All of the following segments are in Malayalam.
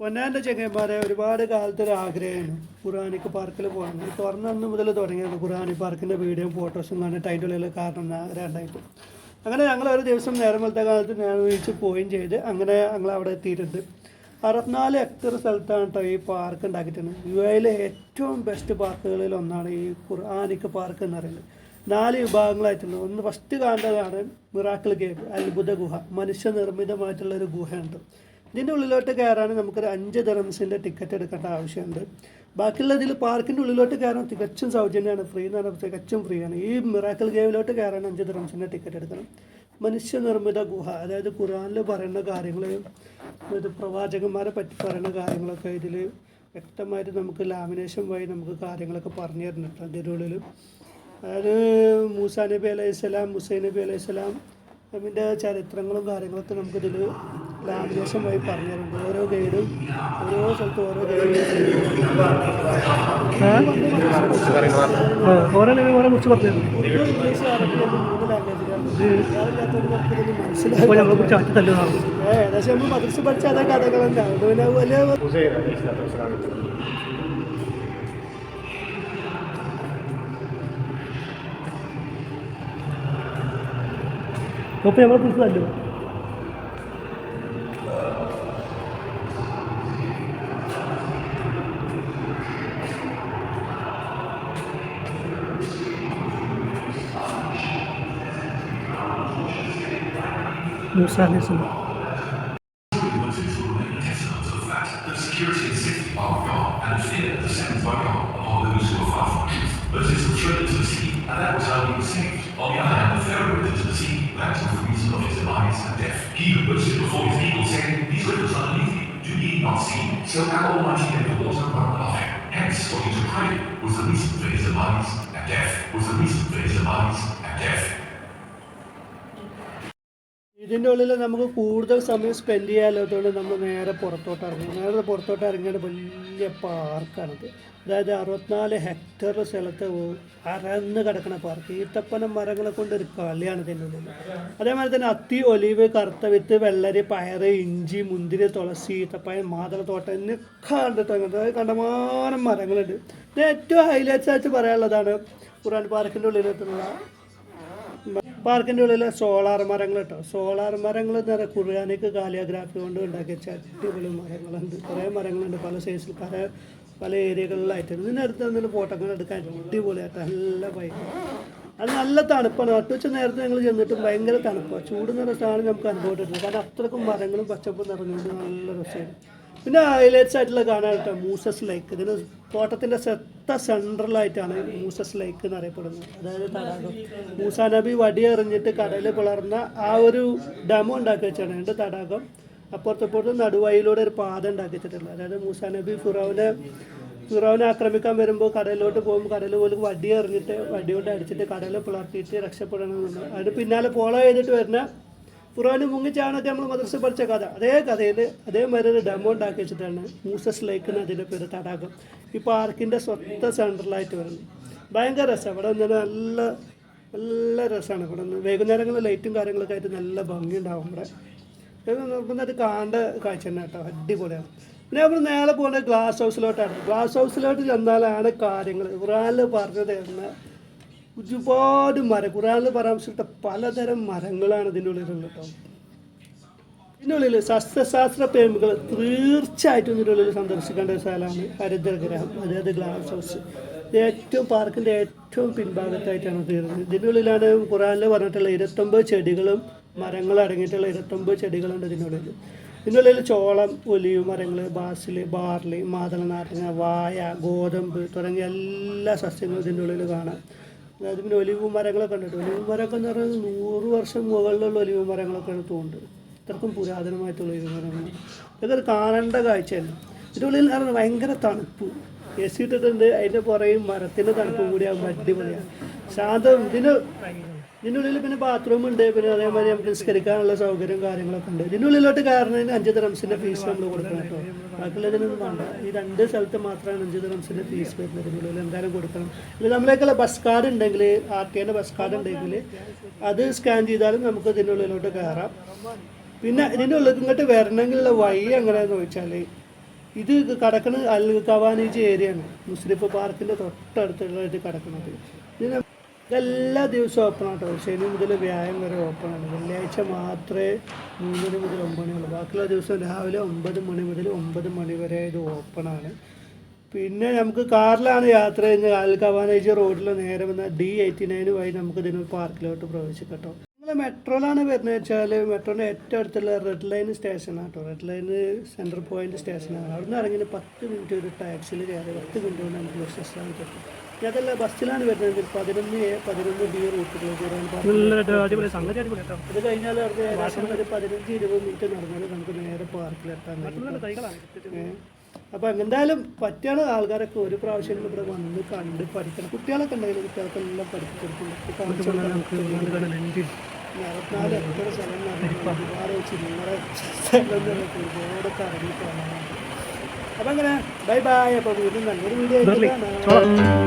പൊന്നാന്റെ ചെങ്ങന്മാരെ ഒരുപാട് കാലത്തൊരു ആഗ്രഹമാണ്. ഖുറാനിക്ക് പാർക്കിൽ പോകണം. തുറന്ന അന്ന് മുതൽ തുടങ്ങിയത് ഖുറാനി പാർക്കിന്റെ വീഡിയോ ഫോട്ടോസും കണ്ടിട്ട് അതിന്റെ ഉള്ളിൽ കാരണം ഉണ്ടായിട്ട് അങ്ങനെ ഞങ്ങൾ ഒരു ദിവസം നേരം വലത്തെ കാലത്ത് ഞാൻ വിളിച്ച് പോവുകയും ചെയ്ത് അങ്ങനെ ഞങ്ങൾ അവിടെ എത്തിയിട്ടുണ്ട്. അറുപത്തിനാല് ഹെക്ടർ സ്ഥലത്താണ് കേട്ടോ ഈ പാർക്ക് ഉണ്ടാക്കിയിട്ടുണ്ട്. യു എയിലെ ഏറ്റവും ബെസ്റ്റ് പാർക്കുകളിൽ ഒന്നാണ് ഈ ഖുർആാനിക്ക് പാർക്ക് എന്ന് പറയുന്നത്. നാല് വിഭാഗങ്ങളായിട്ടുണ്ട്. ഒന്ന് ഫസ്റ്റ് കാണേണ്ടതാണ് മിറാക്കിൾ കേവ് അത്ഭുത ഗുഹ മനുഷ്യനിർമ്മിതമായിട്ടുള്ള ഒരു ഗുഹയുണ്ട്. ഇതിന്റെ ഉള്ളിലോട്ട് കയറാൻ നമുക്കൊരു അഞ്ച് ദറംസിന്റെ ടിക്കറ്റ് എടുക്കേണ്ട ആവശ്യമുണ്ട്. ബാക്കിയുള്ള ഇതിൽ പാർക്കിന്റെ ഉള്ളിലോട്ട് കയറാൻ തികച്ചും സൗജന്യമാണ്. ഫ്രീ എന്ന് പറഞ്ഞാൽ തികച്ചും ഫ്രീ ആണ്. ഈ മിറാക്കൽ ഗെയിമിലോട്ട് കയറാൻ അഞ്ച് ദറംസിന്റെ ടിക്കറ്റ് എടുക്കണം. മനുഷ്യനിർമ്മിത ഗുഹ അതായത് ഖുറാനിൽ പറയുന്ന കാര്യങ്ങൾ ഇത് പ്രവാചകന്മാരെ പറ്റി പറയുന്ന കാര്യങ്ങളൊക്കെ ഇതിൽ വ്യക്തമായിട്ട് നമുക്ക് ലാമിനേഷൻ വഴി നമുക്ക് കാര്യങ്ങളൊക്കെ പറഞ്ഞു തരുന്നുണ്ട് അതിന്റെ ഉള്ളിൽ അതായത് മൂസാ നബി അലൈഹി സ്വലാം ഹുസൈൻ നബി അലൈഹി സ്വലാം അതിന്റെ ചരിത്രങ്ങളും കാര്യങ്ങളൊക്കെ നമുക്കിതിൽ ലാമിനേഷൻ വഴി പറഞ്ഞു തരുന്നുണ്ട് ഓരോ ഗൈഡും ഓരോ സ്ഥലത്തും ഓരോ ഓരോ ഓരോ കുറിച്ച് പറഞ്ഞു. ഏകദേശം നമ്മൾ മദ്രസ് പഠിച്ച അതേ കഥകളുണ്ട് അതുകൊണ്ട് പിന്നെ വലിയ അപ്പോൾ ഞങ്ങളെ കുറിച്ച് truth. But it is a threat to the sea, and that was how he was saved. On the other hand, the Pharaoh went into the sea, that was the reason of his demise and death. He who boasted before his people, saying, These rivers underneath me, do ye not see? So that Almighty made the water run above him. Hence, what he took was the reason for his demise and death, was the reason for his demise ഇതിന്റെ ഉള്ളിൽ നമുക്ക് കൂടുതൽ സമയം സ്പെൻഡ് ചെയ്യാത്തതുകൊണ്ട് നമ്മൾ നേരെ പുറത്തോട്ട് ഇറങ്ങി. നേരെ പുറത്തോട്ട് ഇറങ്ങിയത് വലിയ പാർക്കാണിത്. അതായത് അറുപത്തിനാല് ഹെക്ടർ സ്ഥലത്ത് അരന്ന് കിടക്കുന്ന പാർക്ക് ഈത്തപ്പന മരങ്ങളെ കൊണ്ട് ഒരു കളിയാണ് ഇതിന്റെ ഉള്ളിൽ അതേമാതിരി തന്നെ അത്തി ഒലിവ് കറുത്ത വിത്ത് വെള്ളരി പയറ് ഇഞ്ചി മുന്തിരി തുളസി ഈത്തപ്പഴം മാതളത്തോട്ടം എന്നൊക്കെ കണ്ടിട്ട് അങ്ങനത്തെ കണ്ടമാനം മരങ്ങളുണ്ട്. ഇത് ഏറ്റവും ഹൈലൈറ്റ്സ് ആയിട്ട് പറയാനുള്ളതാണ് ഖുറാൻ പാർക്കിന്റെ ഉള്ളിലെത്തുന്ന പാർക്കിന്റെ ഉള്ളിൽ സോളാർ മരങ്ങൾ കേട്ടോ സോളാർ മരങ്ങൾ എന്ന് പറയുക കുറുകാനിക്ക് കാലിയോഗ്രാഫി കൊണ്ട് ഉണ്ടാക്കിയ ചട്ടികളും മരങ്ങളുണ്ട്. കുറേ മരങ്ങളുണ്ട്. പല സൈസിൽ പല പല ഏരിയകളിലായിട്ട് ഇതിന്റെ അടുത്ത് എന്തെങ്കിലും ഫോട്ടോകൾ എടുക്കാൻ അടിപൊളിയായിട്ട് നല്ല ബൈക്ക് അത് നല്ല തണുപ്പാണ്. ഒട്ടുച്ച നേരത്തെ ഞങ്ങൾ ചെന്നിട്ടും ഭയങ്കര തണുപ്പാണ് ചൂട് നിറച്ചാണ് നമുക്ക് അനുഭവപ്പെട്ടിട്ടുണ്ട് കാരണം അത്രക്കും മരങ്ങളും പച്ചപ്പും നിറഞ്ഞുകൊണ്ട് നല്ല രസമായിരുന്നു പിന്നെ ഹൈലൈറ്റ്സ് ആയിട്ടുള്ള കാണാൻ കേട്ടോ. മൂസസ് ലൈക്ക് ഇതിന് തോട്ടത്തിന്റെ സെത്ത സെൻട്രലായിട്ടാണ് മൂസസ് ലൈക്ക് എന്ന് അറിയപ്പെടുന്നത് അതായത് തടാകം. മൂസാ നബി വടി എറിഞ്ഞിട്ട് കടലിൽ പിളർന്ന ആ ഒരു ഡമോ ഉണ്ടാക്കി വെച്ചാണ്. രണ്ട് തടാകം. അപ്പുറത്തപ്പുറത്ത് നടുവായിലൂടെ ഒരു പാത ഉണ്ടാക്കി വെച്ചിട്ടുള്ളത്. അതായത് മൂസാ നബി ഫിറോവിനെ ഫിറോവിനെ ആക്രമിക്കാൻ വരുമ്പോൾ കടലിലോട്ട് പോകുമ്പോൾ കടൽ പോലും വടി എറിഞ്ഞിട്ട് വടി കൊണ്ട് അടിച്ചിട്ട് കടലിൽ പിളർത്തിയിട്ട് രക്ഷപ്പെടണമെന്നുണ്ട് അതിന് പിന്നാലെ ഫോളോ ചെയ്തിട്ട് വരുന്ന ഖുറാന് മുങ്ങിച്ചാണോ നമ്മൾ മദ്രസ പഠിച്ച കഥ. അതേ കഥയിൽ അതേമാതിരി ഒരു ഡെമോ ഉണ്ടാക്കി വെച്ചിട്ടാണ് മൂസസ് ലേക്ക് അതിന്റെ പേര് തടാകം. ഈ പാർക്കിന്റെ സ്വത്ത സെന്ററിലായിട്ട് വരുന്നത് ഭയങ്കര രസമാണ് ഇവിടെ നല്ല നല്ല രസമാണ് ഇവിടെ നിന്ന് വൈകുന്നേരങ്ങളിൽ ലൈറ്റും കാര്യങ്ങളൊക്കെ ആയിട്ട് നല്ല ഭംഗിയുണ്ടാവും ഇവിടെ. നോക്കുന്നത് കാണേണ്ട കാഴ്ച തന്നെ കേട്ടോ. അടിപൊളിയാണ്. പിന്നെ നമ്മൾ നേരെ പോകുന്നത് ഗ്ലാസ് ഹൗസിലോട്ടാണ്. ഗ്ലാസ് ഹൗസിലോട്ട് ചെന്നാലാണ് കാര്യങ്ങൾ ഖുറാനിൽ പറഞ്ഞത് എന്ന ഒരുപാട് മരം. ഖുറാനിൽ പരാമർശിച്ച പലതരം മരങ്ങളാണ് ഇതിന്റെ ഉള്ളിലുള്ളത് കേട്ടോ. ഇതിന്റെ ഉള്ളിൽ സസ്യശാസ്ത്ര പ്രേമികൾ തീർച്ചയായിട്ടും ഇതിന്റെ ഉള്ളിൽ സന്ദർശിക്കേണ്ട ഒരു സ്ഥലമാണ് ഹരിതഗ്രഹം അതായത് ഗ്ലാസ് ഹൗസ് ഏറ്റവും പാർക്കിന്റെ ഏറ്റവും പിൻഭാഗത്തായിട്ടാണ് തീരുന്നത്. ഇതിന്റെ ഉള്ളിലാണ് ഖുറാനിൽ പറഞ്ഞിട്ടുള്ള ഇരുപത്തൊമ്പത് ചെടികളും മരങ്ങളും അടങ്ങിയിട്ടുള്ള ഇരുപത്തൊമ്പത് ചെടികളുണ്ട് ഇതിനുള്ളിൽ ഇതിന്റെ ഉള്ളിൽ ചോളം ഒലിവ് മരങ്ങൾ ബാസിൽ ബാർലി മാതള നാരങ്ങ വായ ഗോതമ്പ് തുടങ്ങിയ എല്ലാ സസ്യങ്ങളും ഇതിന്റെ ഉള്ളിൽ കാണാം. അതായത് പിന്നെ ഒലിവ് മരങ്ങളൊക്കെ ഉണ്ട് ഒലിവ് മരമൊക്കെ എന്ന് പറയുന്നത് നൂറ് വർഷം മുകളിലുള്ള ഒലിവ് മരങ്ങളൊക്കെയാണ് തോണ്ട്. ഇത്രക്കും പുരാതനമായിട്ടുള്ള ഒലിവ് മരങ്ങൾ. ഇതൊക്കെ കാണേണ്ട കാഴ്ചയല്ല എന്ന് പറഞ്ഞാൽ ഭയങ്കര തണുപ്പ്. എ സി ഇട്ടിട്ടുണ്ട് അതിന്റെ പുറയും മരത്തിന്റെ തണുപ്പും കൂടി ആകുമ്പോൾ അടിപൊളിയാണ്. ശാന്തം ഇതിന് ഇതിന്റെ ഉള്ളിൽ പിന്നെ ബാത്റൂം ഉണ്ട് പിന്നെ അതേമാതിരി നമുക്ക് നിസ്കരിക്കാനുള്ള സൗകര്യം കാര്യങ്ങളൊക്കെ ഉണ്ട്. ഇതിന്റെ ഉള്ളിലോട്ട് കയറണതിന് അഞ്ച് ദ്രംസിന്റെ ഫീസ് നമ്മൾ കൊടുക്കണം കേട്ടോ. ബാക്കിയുള്ളതിനൊന്നും വേണ്ട. ഈ രണ്ട് സ്ഥലത്ത് മാത്രമാണ് അഞ്ച് ദ്രംസിന്റെ ഫീസ് വരുന്നത് ഇതിന്റെ ഉള്ളിൽ എന്തായാലും കൊടുക്കണം. ഇത് നമ്മളേക്കുള്ള ബസ് കാർഡ് ഉണ്ടെങ്കിൽ ആർ ടി എന്റെ ബസ് കാർഡ് ഉണ്ടെങ്കിൽ അത് സ്കാൻ ചെയ്താലും നമുക്ക് ഇതിന്റെ ഉള്ളിലോട്ട് കയറാം. പിന്നെ ഇതിന്റെ ഉള്ളിൽ ഇങ്ങോട്ട് വരണമെങ്കിലുള്ള വഴി എങ്ങനെയാണെന്ന് ചോദിച്ചാൽ ഇത് കിടക്കുന്നത് അൽ കവാനീജ് ഏരിയയാണ്. മുസ്ലിഫ് പാർക്കിന്റെ തൊട്ടടുത്തുള്ളതായിട്ട് കിടക്കുന്നത് ഇത് ഇതെല്ലാ ദിവസവും ഓപ്പൺ ആട്ടോ. ശനി മുതൽ വ്യായാമം വരെ ഓപ്പൺ ആണ്. വെള്ളിയാഴ്ച മാത്രമേ മൂന്നര മുതൽ ഒമ്പത് മണിയുള്ളൂ ബാക്കിയുള്ള ദിവസം രാവിലെ ഒമ്പത് മണി മുതൽ ഒമ്പത് മണി വരെ ഇത് ഓപ്പൺ ആണ്. പിന്നെ നമുക്ക് കാറിലാണ് യാത്ര ചെയ്യുന്നത്. അൽ കവാനേജ് റോഡിൽ നേരെ വന്ന ഡി എയ്റ്റി നയൻ വഴി നമുക്ക് ഇതിന് പാർക്കിലോട്ട് പ്രവേശിക്കട്ടോ. നമ്മൾ മെട്രോയിലാണ് വരുന്നത് വെച്ചാൽ മെട്രോന്റെ ഏറ്റവും അടുത്തുള്ള റെഡ് ലൈൻ സ്റ്റേഷനാണ് കേട്ടോ റെഡ് ലൈൻ സെൻട്രൽ പോയിന്റ് സ്റ്റേഷനാണ് അവിടെ നിന്ന് ഇറങ്ങി പത്ത് മിനിറ്റ് ഒരു ടാക്സിയിൽ കയറി പത്ത് മിനിറ്റ് കൊണ്ട് നമുക്ക് ബസ് സ്റ്റേഷനിൽ ഇനി അതല്ല ബസ്സിലാണ് വരുന്നത്. പതിനൊന്ന് എ പതിനൊന്ന് ബി നല്ല സംഗതി അടിപൊളി കേട്ടോ. അത് കഴിഞ്ഞാൽ അവിടെ ഏകദേശം ഒരു പതിനഞ്ച് ഇരുപത് മിനിറ്റ് നടന്നാൽ നമുക്ക് നേരെ പാർക്കിലെത്താൻ അപ്പം എന്തായാലും പറ്റിയാണ് ആൾക്കാരൊക്കെ ഒരു പ്രാവശ്യം ഇവിടെ വന്ന് കണ്ട് പഠിക്കണം. കുട്ടികളൊക്കെ ഉണ്ടെങ്കിൽ കുട്ടികൾക്കെല്ലാം പഠിപ്പിച്ചെടുക്കുന്നുണ്ട് കാണിച്ചു കൊടുക്കും. അറുപത്തിനാല് എത്ര സ്ഥലം ഒരുപാട് ചില്ലറ സ്ഥലം ഒരുപാട് കറങ്ങി പോകാനാണ് അപ്പം അങ്ങനെ ബൈ ബൈ അപ്പോൾ വീണ്ടും നല്ലൊരു വീഡിയോ ആയിട്ട്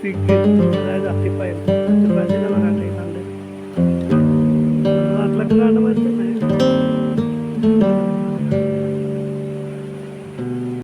Figure 195.